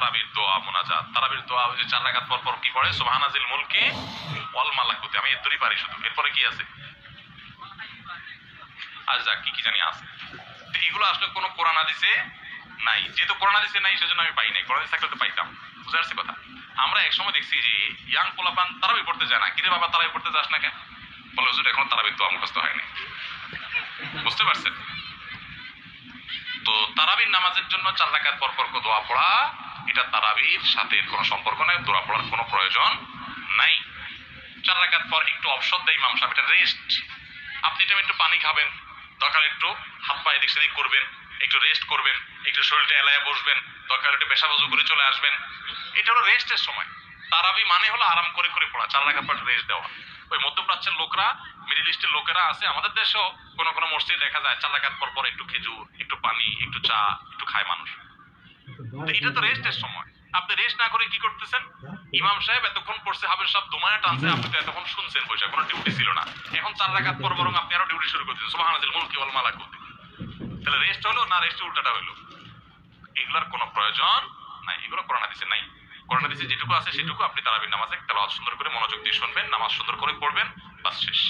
তারাবির দোয়া, মোনাজাত। তারাবির দোয়া যে চার রাকাত পর পর কি পড়ে সুবহানাজিল মুলকি ওয়াল মালাকুতি। আমি এর পারি শুধু। এরপরে কি আছে? আর যাক কি কি জানি আছে। তো এগুলো আসলে কোনো কোরআন হাদিসে নাই। যেহেতু কোরআন হাদিসে নাই, সেজন্য আমি পাই নাই। কোরআন হাদিস থাকলে তো পাইতাম। বুঝতে পারছি কথা? আমরা একসময় দেখছি যে ইয়াং পোলাপান তারাবি পড়তে যায় না। কিরে বাবা, তারাবি পড়তে যাস না কেন? বলে, হুজুর, এখন তারাবির দোয়া মুখস্থ হয়নি। বুঝতে পারছেন? তো তারাবির নামাজের জন্য চার রাকাত পর পর দোয়া পড়া এটা তারাবির সাথে এর কোনো সম্পর্ক নাই দোয়া পড়ার কোনো প্রয়োজন নাই। চার রাকাত পর একটু অবসর দেয় ইমাম সাহেব, এটা রেস্ট আপনি এটা একটু পানি খাবেন, দরকার একটু হাত পা এদিক সেদিক করবেন, একটু রেস্ট করবেন, একটু শরীরটা এলায় বসবেন, দরকার একটু পেশাবাজু করে চলে আসবেন। এটা হলো রেস্টের সময়। তারাবি মানে হলো আরাম করে করে পড়া, চার রাকাত পর রেস্ট দেওয়া। ওই মধ্যপ্রাচ্যের লোকরা মিডিল ইস্টের লোকেরা আছে, আমাদের দেশেও কোনো কোনো মসজিদে দেখা যায়, চার রাকাত পর পর একটু খেজুর, একটু পানি, একটু চা, একটু খায় মানুষ। এটা তো রেস্টের সময়। আপনি রেস্ট না করে কি করতেছেন? ইমাম সাহেব এতক্ষণ পড়ছে হাবের দোমায়া টানছে আপনি তো এতক্ষণ শুনছেন বসে কোনো ডিউটি ছিল না। এখন চার রাকাত পর বরং আপনি আরও ডিউটি শুরু করতেছেন। মুলকি ওয়াল মালাকুত। তাহলে রেস্ট হলো না রেস্ট উল্টাটা হলো? এগুলার কোনো প্রয়োজন নাই এগুলো করোনা দিছে নাই। করোনা দিছে যেটুকু আছে সেটুকু আপনি তারাবির নামাজে তেলাওয়াত সুন্দর করে মনোযোগ দিয়ে শুনবেন নামাজ সুন্দর করে পড়বেন বাস শেষ।